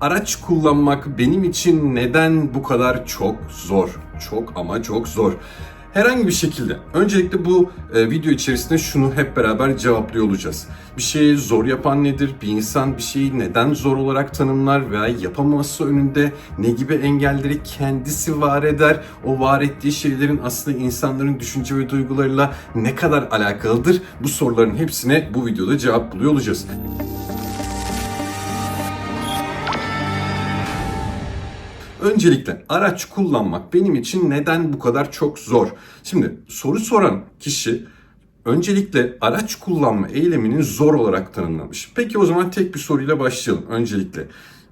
Araç kullanmak benim için neden bu kadar çok zor? Çok ama çok zor. Herhangi bir şekilde. Öncelikle bu e, video içerisinde şunu hep beraber cevaplıyor olacağız. Bir şeyi zor yapan nedir? Bir insan bir şeyi neden zor olarak tanımlar veya yapamaması önünde ne gibi engelleri kendisi var eder? O var ettiği şeylerin aslında insanların düşünce ve duygularıyla ne kadar alakalıdır? Bu soruların hepsine bu videoda cevap buluyor olacağız. Öncelikle araç kullanmak benim için neden bu kadar çok zor? Şimdi soru soran kişi öncelikle araç kullanma eyleminin zor olarak tanımlamış. Peki o zaman tek bir soruyla başlayalım öncelikle.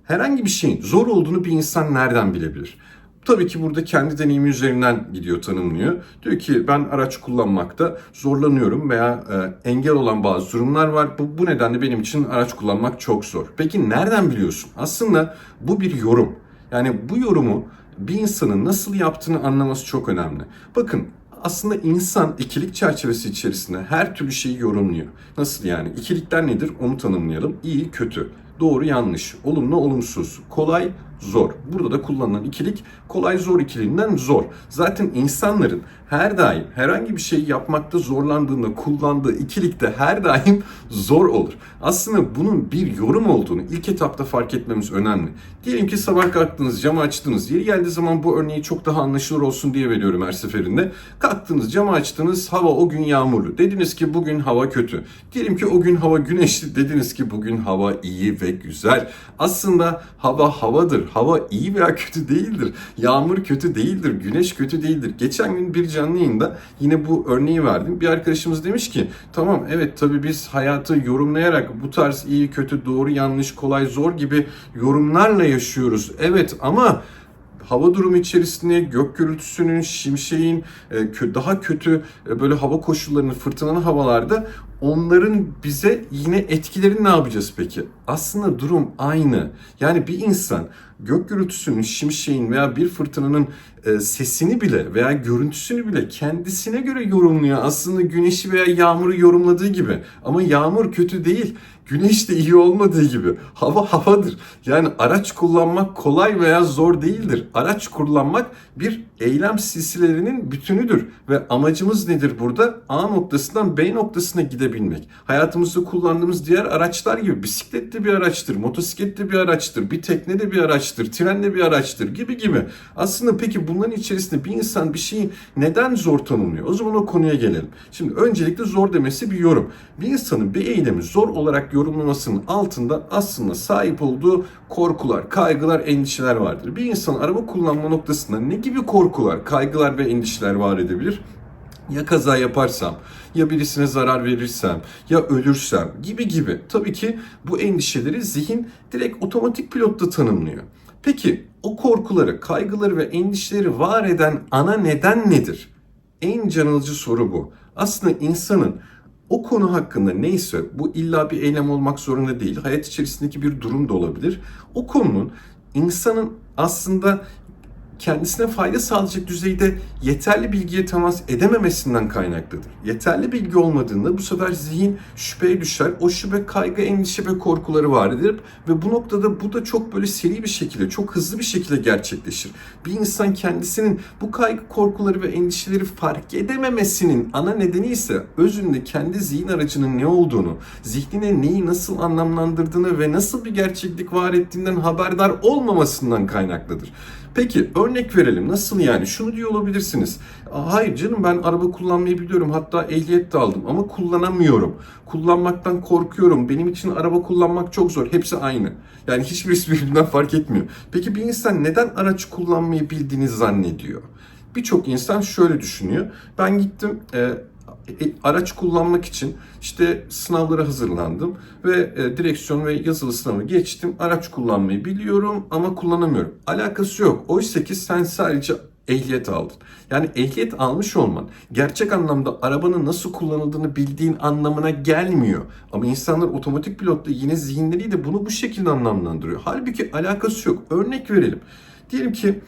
Herhangi bir şeyin zor olduğunu bir insan nereden bilebilir? Tabii ki burada kendi deneyimi üzerinden gidiyor tanımlıyor. Diyor ki ben araç kullanmakta zorlanıyorum veya e, engel olan bazı durumlar var. Bu, bu nedenle benim için araç kullanmak çok zor. Peki nereden biliyorsun? Aslında bu bir yorum. Yani bu yorumu bir insanın nasıl yaptığını anlaması çok önemli. Bakın aslında insan ikilik çerçevesi içerisinde her türlü şeyi yorumluyor. Nasıl yani? İkilikler nedir? Onu tanımlayalım. İyi, kötü, doğru, yanlış, olumlu, olumsuz, kolay, zor. Burada da kullanılan ikilik kolay zor ikiliğinden zor. Zaten insanların her daim herhangi bir şey yapmakta zorlandığında kullandığı ikilik de her daim zor olur. Aslında bunun bir yorum olduğunu ilk etapta fark etmemiz önemli. Diyelim ki sabah kalktınız, camı açtınız. Yeri geldiği zaman bu örneği çok daha anlaşılır olsun diye veriyorum her seferinde. Kalktınız, camı açtınız, hava o gün yağmurlu. Dediniz ki bugün hava kötü. Diyelim ki o gün hava güneşli. Dediniz ki bugün hava iyi ve güzel. Aslında hava havadır. Hava iyi veya kötü değildir. Yağmur kötü değildir. Güneş kötü değildir. Geçen gün bir canlı yayında yine bu örneği verdim. Bir arkadaşımız demiş ki tamam evet tabii biz hayatı yorumlayarak bu tarz iyi kötü doğru yanlış kolay zor gibi yorumlarla yaşıyoruz. Evet ama hava durumu içerisinde gök gürültüsünün, şimşeğin, e, daha kötü e, böyle hava koşullarını, fırtınalı havalarda onların bize yine etkilerini ne yapacağız peki? Aslında durum aynı. Yani bir insan gök gürültüsünün, şimşeğin veya bir fırtınanın e, sesini bile veya görüntüsünü bile kendisine göre yorumluyor. Aslında güneşi veya yağmuru yorumladığı gibi. Ama yağmur kötü değil. Güneş de iyi olmadığı gibi. Hava havadır. Yani araç kullanmak kolay veya zor değildir. Araç kullanmak bir eylem silsilelerinin bütünüdür. Ve amacımız nedir burada? A noktasından B noktasına gidebilmek. Hayatımızda kullandığımız diğer araçlar gibi bisiklet de bir araçtır, motosiklet de bir araçtır, bir tekne de bir araçtır, tren de bir araçtır gibi gibi. Aslında peki bunların içerisinde bir insan bir şeyi neden zor tanımlıyor? O zaman o konuya gelelim. Şimdi öncelikle zor demesi bir yorum. Bir insanın bir eylemi zor olarak yorumlamasının altında aslında sahip olduğu korkular, kaygılar, endişeler vardır. Bir insan araba kullanma noktasında ne gibi korkular, kaygılar ve endişeler var edebilir? Ya kaza yaparsam, ya birisine zarar verirsem, ya ölürsem gibi gibi. Tabii ki bu endişeleri zihin direkt otomatik pilotta tanımlıyor. Peki o korkuları, kaygıları ve endişeleri var eden ana neden nedir? En can alıcı soru bu. Aslında insanın o konu hakkında neyse bu illa bir eylem olmak zorunda değil. Hayat içerisindeki bir durum da olabilir. O konunun insanın aslında kendisine fayda sağlayacak düzeyde yeterli bilgiye temas edememesinden kaynaklıdır. Yeterli bilgi olmadığında bu sefer zihin şüpheye düşer. O şüphe, kaygı, endişe ve korkuları var edilir ve bu noktada bu da çok böyle seri bir şekilde, çok hızlı bir şekilde gerçekleşir. Bir insan kendisinin bu kaygı, korkuları ve endişeleri fark edememesinin ana nedeni ise özünde kendi zihin aracının ne olduğunu, zihnine neyi nasıl anlamlandırdığını ve nasıl bir gerçeklik var ettiğinden haberdar olmamasından kaynaklıdır. Peki örnek verelim. Nasıl yani? Şunu diyor olabilirsiniz. Hayır canım ben araba kullanmayı biliyorum. Hatta ehliyet de aldım ama kullanamıyorum. Kullanmaktan korkuyorum. Benim için araba kullanmak çok zor. Hepsi aynı. Yani hiçbirisi birbirinden fark etmiyor. Peki bir insan neden araç kullanmayı bildiğini zannediyor? Birçok insan şöyle düşünüyor. Ben gittim e, araç kullanmak için işte sınavlara hazırlandım ve e, direksiyon ve yazılı sınavı geçtim. Araç kullanmayı biliyorum ama kullanamıyorum. Alakası yok. Oysa ki sen sadece ehliyet aldın. Yani ehliyet almış olman gerçek anlamda arabanın nasıl kullanıldığını bildiğin anlamına gelmiyor. Ama insanlar otomatik pilotta yine zihinleriyle bunu bu şekilde anlamlandırıyor. Halbuki alakası yok. Örnek verelim. Diyelim ki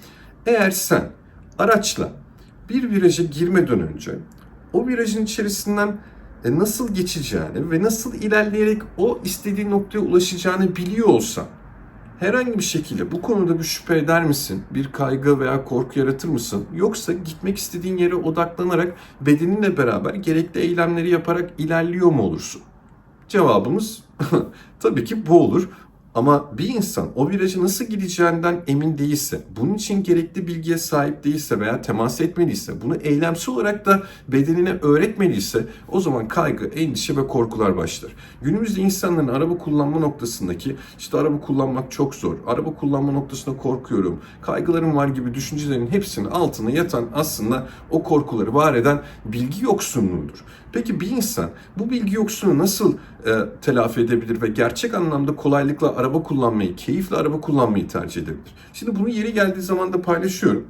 eğer sen araçla bir viraja girmeden önce o virajın içerisinden e, nasıl geçeceğini ve nasıl ilerleyerek o istediği noktaya ulaşacağını biliyor olsan herhangi bir şekilde bu konuda bir şüphe eder misin? Bir kaygı veya korku yaratır mısın? Yoksa gitmek istediğin yere odaklanarak bedeninle beraber gerekli eylemleri yaparak ilerliyor mu olursun? Cevabımız tabii ki bu olur. Ama bir insan o virajı nasıl gideceğinden emin değilse, bunun için gerekli bilgiye sahip değilse veya temas etmediyse, bunu eylemsel olarak da bedenine öğretmediyse o zaman kaygı, endişe ve korkular başlar. Günümüzde insanların araba kullanma noktasındaki işte araba kullanmak çok zor, araba kullanma noktasında korkuyorum, kaygılarım var gibi düşüncelerin hepsinin altına yatan aslında o korkuları var eden bilgi yoksunluğudur. Peki bir insan bu bilgi yoksunluğu nasıl e, telafi edebilir ve gerçek anlamda kolaylıkla araba kullanmayı, keyifle araba kullanmayı tercih edebilir? Şimdi bunu yeri geldiği zaman da paylaşıyorum.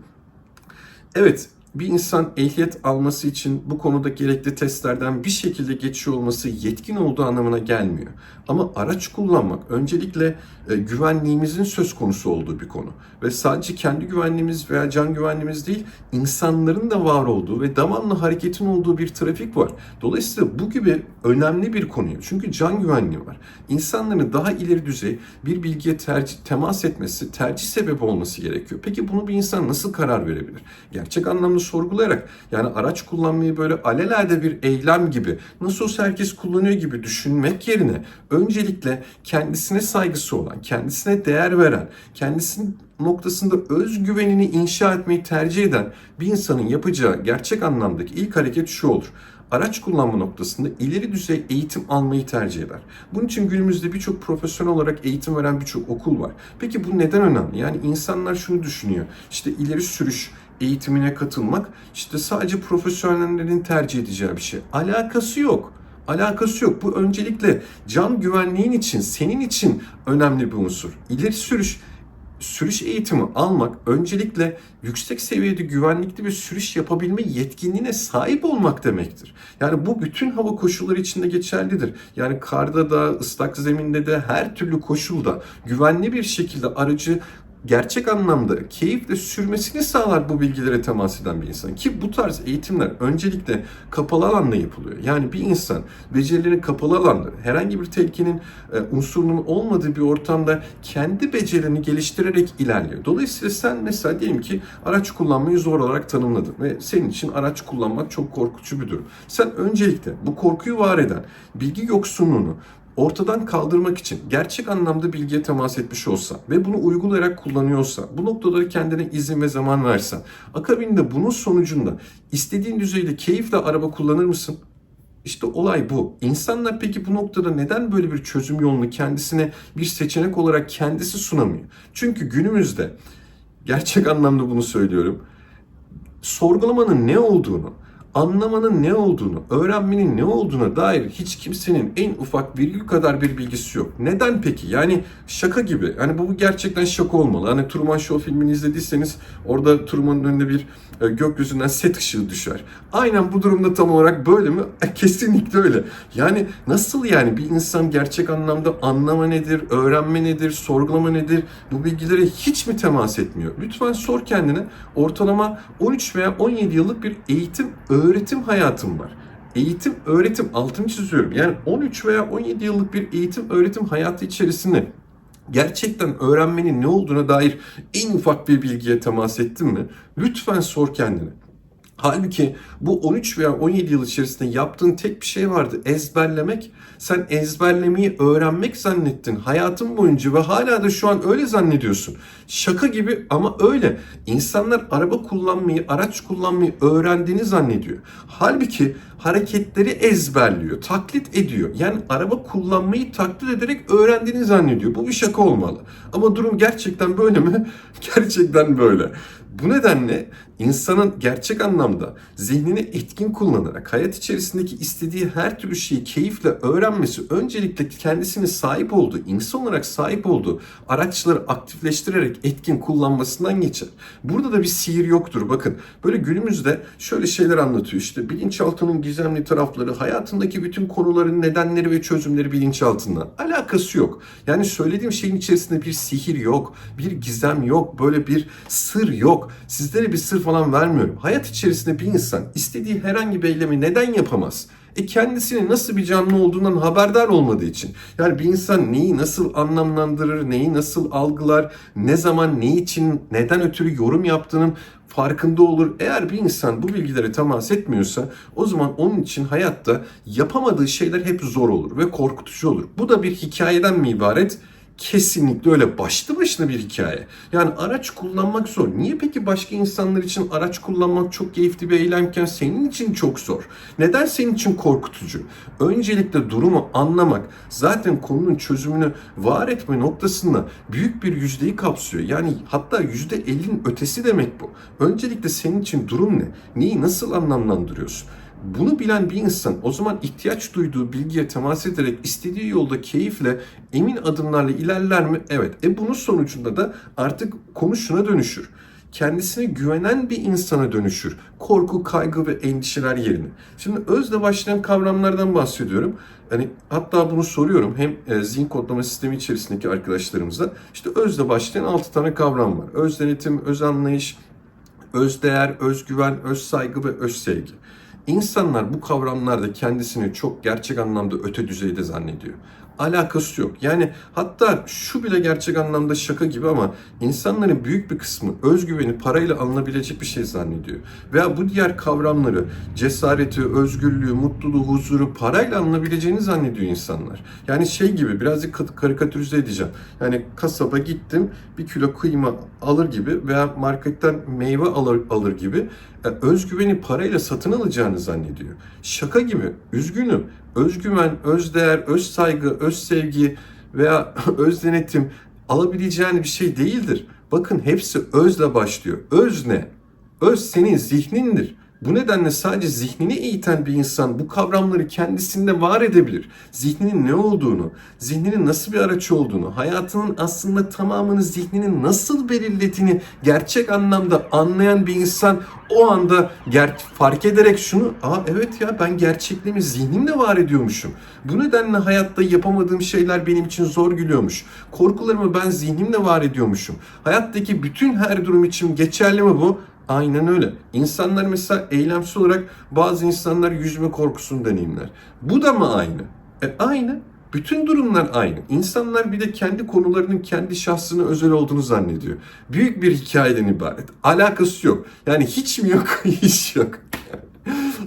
Evet, bir insan ehliyet alması için bu konuda gerekli testlerden bir şekilde geçiyor olması yetkin olduğu anlamına gelmiyor. Ama araç kullanmak öncelikle e, güvenliğimizin söz konusu olduğu bir konu. Ve sadece kendi güvenliğimiz veya can güvenliğimiz değil, insanların da var olduğu ve devamlı hareketin olduğu bir trafik var. Dolayısıyla bu gibi önemli bir konuyu, çünkü can güvenliği var. İnsanların daha ileri düzey bir bilgiye tercih, temas etmesi, tercih sebebi olması gerekiyor. Peki bunu bir insan nasıl karar verebilir? Gerçek anlamda sorgulayarak, yani araç kullanmayı böyle alelade bir eylem gibi, nasıl olsa herkes kullanıyor gibi düşünmek yerine öncelikle kendisine saygısı olan, kendisine değer veren, kendisinin noktasında özgüvenini inşa etmeyi tercih eden bir insanın yapacağı gerçek anlamdaki ilk hareket şu olur. Araç kullanma noktasında ileri düzey eğitim almayı tercih eder. Bunun için günümüzde birçok profesyonel olarak eğitim veren birçok okul var. Peki bu neden önemli? Yani insanlar şunu düşünüyor. İşte ileri sürüş eğitimine katılmak işte sadece profesyonellerin tercih edeceği bir şey. Alakası yok. Alakası yok. Bu öncelikle can güvenliğin için, senin için önemli bir unsur. İleri sürüş sürüş eğitimi almak öncelikle yüksek seviyede güvenlikli bir sürüş yapabilme yetkinliğine sahip olmak demektir. Yani bu bütün hava koşulları içinde geçerlidir. Yani karda da, ıslak zeminde de, her türlü koşulda güvenli bir şekilde aracı gerçek anlamda keyifle sürmesini sağlar bu bilgilere temas eden bir insan. Ki bu tarz eğitimler öncelikle kapalı alanda yapılıyor. Yani bir insan becerilerini kapalı alanda, herhangi bir tehlikenin e, unsurunun olmadığı bir ortamda kendi becerilerini geliştirerek ilerliyor. Dolayısıyla sen mesela diyelim ki araç kullanmayı zor olarak tanımladın ve senin için araç kullanmak çok korkutucu bir durum. Sen öncelikle bu korkuyu var eden bilgi yoksunluğunu ortadan kaldırmak için gerçek anlamda bilgiye temas etmiş olsa ve bunu uygulayarak kullanıyorsa, bu noktaları kendine izin ve zaman versen, akabinde bunun sonucunda istediğin düzeyde keyifle araba kullanır mısın? İşte olay bu. İnsanlar peki bu noktada neden böyle bir çözüm yolunu kendisine bir seçenek olarak kendisi sunamıyor? Çünkü günümüzde gerçek anlamda bunu söylüyorum. Sorgulamanın ne olduğunu, anlamanın ne olduğunu, öğrenmenin ne olduğuna dair hiç kimsenin en ufak virgül kadar bir bilgisi yok. Neden peki? Yani şaka gibi. Yani bu gerçekten şaka olmalı. Hani Truman Show filmini izlediyseniz orada Truman'ın önüne bir e, gökyüzünden set ışığı düşer. Aynen bu durumda tam olarak böyle mi? E, kesinlikle öyle. Yani nasıl yani bir insan gerçek anlamda anlama nedir, öğrenme nedir, sorgulama nedir? Bu bilgilere hiç mi temas etmiyor? Lütfen sor kendine. Ortalama 13 veya 17 yıllık bir eğitim, öğretim hayatım var. Eğitim, öğretim altını çiziyorum. Yani 13 veya 17 yıllık bir eğitim, öğretim hayatı içerisinde gerçekten öğrenmenin ne olduğuna dair en ufak bir bilgiye temas ettin mi? Lütfen sor kendine. Halbuki bu 13 veya 17 yıl içerisinde yaptığın tek bir şey vardı. Ezberlemek. Sen ezberlemeyi öğrenmek zannettin hayatın boyunca ve hala da şu an öyle zannediyorsun. Şaka gibi ama öyle. İnsanlar araba kullanmayı, araç kullanmayı öğrendiğini zannediyor. Halbuki hareketleri ezberliyor, taklit ediyor. Yani araba kullanmayı taklit ederek öğrendiğini zannediyor. Bu bir şaka olmalı. Ama durum gerçekten böyle mi? gerçekten böyle. Bu nedenle insanın gerçek anlamda zihnini etkin kullanarak hayat içerisindeki istediği her türlü şeyi keyifle öğrenmesi öncelikle kendisini sahip olduğu, insan olarak sahip olduğu araçları aktifleştirerek etkin kullanmasından geçer. Burada da bir sihir yoktur. Bakın böyle günümüzde şöyle şeyler anlatıyor. İşte bilinçaltının gizemli tarafları, hayatındaki bütün konuların nedenleri ve çözümleri bilinçaltından. Alakası yok. Yani söylediğim şeyin içerisinde bir sihir yok, bir gizem yok, böyle bir sır yok. Sizlere bir sır falan vermiyorum. Hayat içerisinde bir insan istediği herhangi bir eylemi neden yapamaz? E kendisinin nasıl bir canlı olduğundan haberdar olmadığı için. Yani bir insan neyi nasıl anlamlandırır, neyi nasıl algılar, ne zaman, ne için, neden ötürü yorum yaptığının farkında olur. Eğer bir insan bu bilgilere temas etmiyorsa o zaman onun için hayatta yapamadığı şeyler hep zor olur ve korkutucu olur. Bu da bir hikayeden mi ibaret? Kesinlikle öyle başlı başına bir hikaye. Yani araç kullanmak zor. Niye peki başka insanlar için araç kullanmak çok keyifli bir eylemken senin için çok zor? Neden senin için korkutucu? Öncelikle durumu anlamak zaten konunun çözümünü var etme noktasında büyük bir yüzdeyi kapsıyor. Yani hatta yüzde ellinin ötesi demek bu. Öncelikle senin için durum ne? Neyi nasıl anlamlandırıyorsun? Bunu bilen bir insan o zaman ihtiyaç duyduğu bilgiye temas ederek istediği yolda keyifle emin adımlarla ilerler mi? Evet. E bunun sonucunda da artık konu şuna dönüşür. Kendisine güvenen bir insana dönüşür. Korku, kaygı ve endişeler yerine. Şimdi özle başlayan kavramlardan bahsediyorum. Hani hatta bunu soruyorum hem e, zihin kodlama sistemi içerisindeki arkadaşlarımıza. İşte özle başlayan 6 tane kavram var. Öz denetim, öz anlayış, öz değer, özgüven, öz saygı ve öz sevgi. İnsanlar bu kavramlarda kendisini çok gerçek anlamda öte düzeyde zannediyor. Alakası yok. Yani hatta şu bile gerçek anlamda şaka gibi ama insanların büyük bir kısmı özgüveni parayla alınabilecek bir şey zannediyor. Veya bu diğer kavramları cesareti, özgürlüğü, mutluluğu, huzuru parayla alınabileceğini zannediyor insanlar. Yani şey gibi birazcık kat- karikatürize edeceğim. Yani kasaba gittim bir kilo kıyma alır gibi veya marketten meyve alır, alır gibi e, özgüveni parayla satın alacağını zannediyor. Şaka gibi. Üzgünüm. Özgüven, özdeğer, öz saygı, öz sevgi veya öz denetim alabileceğin bir şey değildir. Bakın hepsi özle başlıyor. Öz ne? Öz senin zihnindir. Bu nedenle sadece zihnini eğiten bir insan bu kavramları kendisinde var edebilir. Zihninin ne olduğunu, zihninin nasıl bir araç olduğunu, hayatının aslında tamamını zihninin nasıl belirlediğini gerçek anlamda anlayan bir insan o anda ger- fark ederek şunu, aa evet ya ben gerçekliğimi zihnimle var ediyormuşum. Bu nedenle hayatta yapamadığım şeyler benim için zor gülüyormuş. Korkularımı ben zihnimle var ediyormuşum. Hayattaki bütün her durum için geçerli mi bu? Aynen öyle. İnsanlar mesela eylemsel olarak bazı insanlar yüzme korkusunu deneyimler. Bu da mı aynı? E aynı. Bütün durumlar aynı. İnsanlar bir de kendi konularının kendi şahsına özel olduğunu zannediyor. Büyük bir hikayeden ibaret. Alakası yok. Yani hiç mi yok, hiç yok.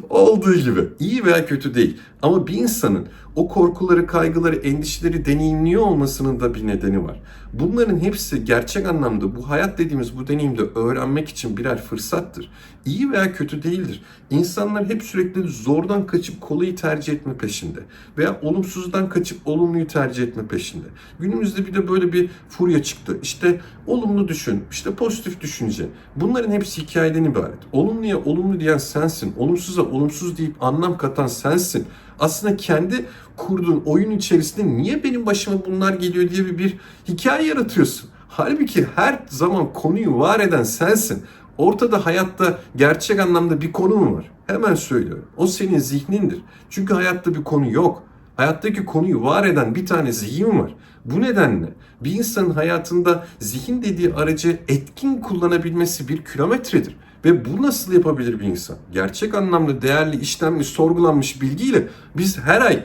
Olduğu gibi. iyi veya kötü değil. Ama bir insanın o korkuları, kaygıları, endişeleri deneyimliyor olmasının da bir nedeni var. Bunların hepsi gerçek anlamda bu hayat dediğimiz bu deneyimde öğrenmek için birer fırsattır. İyi veya kötü değildir. İnsanlar hep sürekli zordan kaçıp kolayı tercih etme peşinde. Veya olumsuzdan kaçıp olumluyu tercih etme peşinde. Günümüzde bir de böyle bir furya çıktı. İşte olumlu düşün, işte pozitif düşünce. Bunların hepsi hikayeden ibaret. Olumluya olumlu diyen sensin. Olumsuza olumsuz deyip anlam katan sensin aslında kendi kurduğun oyun içerisinde niye benim başıma bunlar geliyor diye bir, bir hikaye yaratıyorsun. Halbuki her zaman konuyu var eden sensin. Ortada hayatta gerçek anlamda bir konu mu var? Hemen söylüyorum. O senin zihnindir. Çünkü hayatta bir konu yok. Hayattaki konuyu var eden bir tane zihin var. Bu nedenle bir insanın hayatında zihin dediği aracı etkin kullanabilmesi bir kilometredir. Ve bu nasıl yapabilir bir insan? Gerçek anlamda değerli, işlenmiş, sorgulanmış bilgiyle biz her ay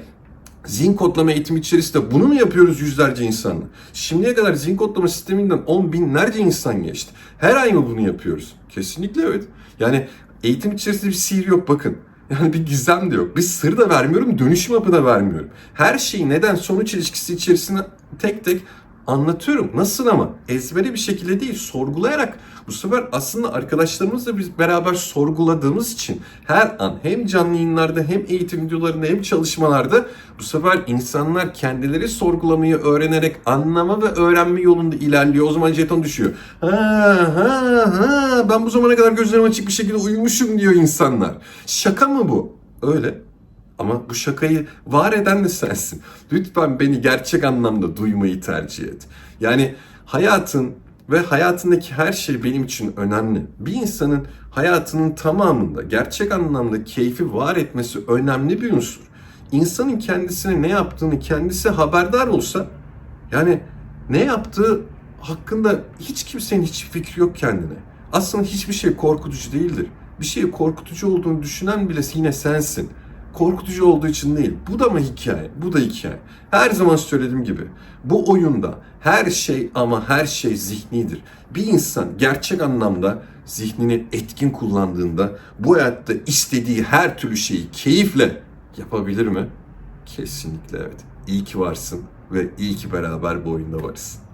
zihin kodlama eğitimi içerisinde bunu mu yapıyoruz yüzlerce insanla? Şimdiye kadar zihin kodlama sisteminden on binlerce insan geçti. Her ay mı bunu yapıyoruz? Kesinlikle evet. Yani eğitim içerisinde bir sihir yok bakın. Yani bir gizem de yok. Bir sır da vermiyorum, dönüşüm hapı da vermiyorum. Her şeyi neden sonuç ilişkisi içerisinde tek tek anlatıyorum. Nasıl ama? Ezbere bir şekilde değil, sorgulayarak. Bu sefer aslında arkadaşlarımızla biz beraber sorguladığımız için her an hem canlı yayınlarda hem eğitim videolarında hem çalışmalarda bu sefer insanlar kendileri sorgulamayı öğrenerek anlama ve öğrenme yolunda ilerliyor. O zaman jeton düşüyor. Ha ha ha ben bu zamana kadar gözlerim açık bir şekilde uyumuşum diyor insanlar. Şaka mı bu? Öyle. Ama bu şakayı var eden de sensin. Lütfen beni gerçek anlamda duymayı tercih et. Yani hayatın ve hayatındaki her şey benim için önemli. Bir insanın hayatının tamamında gerçek anlamda keyfi var etmesi önemli bir unsur. İnsanın kendisine ne yaptığını kendisi haberdar olsa yani ne yaptığı hakkında hiç kimsenin hiç fikri yok kendine. Aslında hiçbir şey korkutucu değildir. Bir şey korkutucu olduğunu düşünen bile yine sensin. Korkutucu olduğu için değil. Bu da mı hikaye? Bu da hikaye. Her zaman söylediğim gibi bu oyunda her şey ama her şey zihnidir. Bir insan gerçek anlamda zihnini etkin kullandığında bu hayatta istediği her türlü şeyi keyifle yapabilir mi? Kesinlikle evet. İyi ki varsın ve iyi ki beraber bu oyunda varız.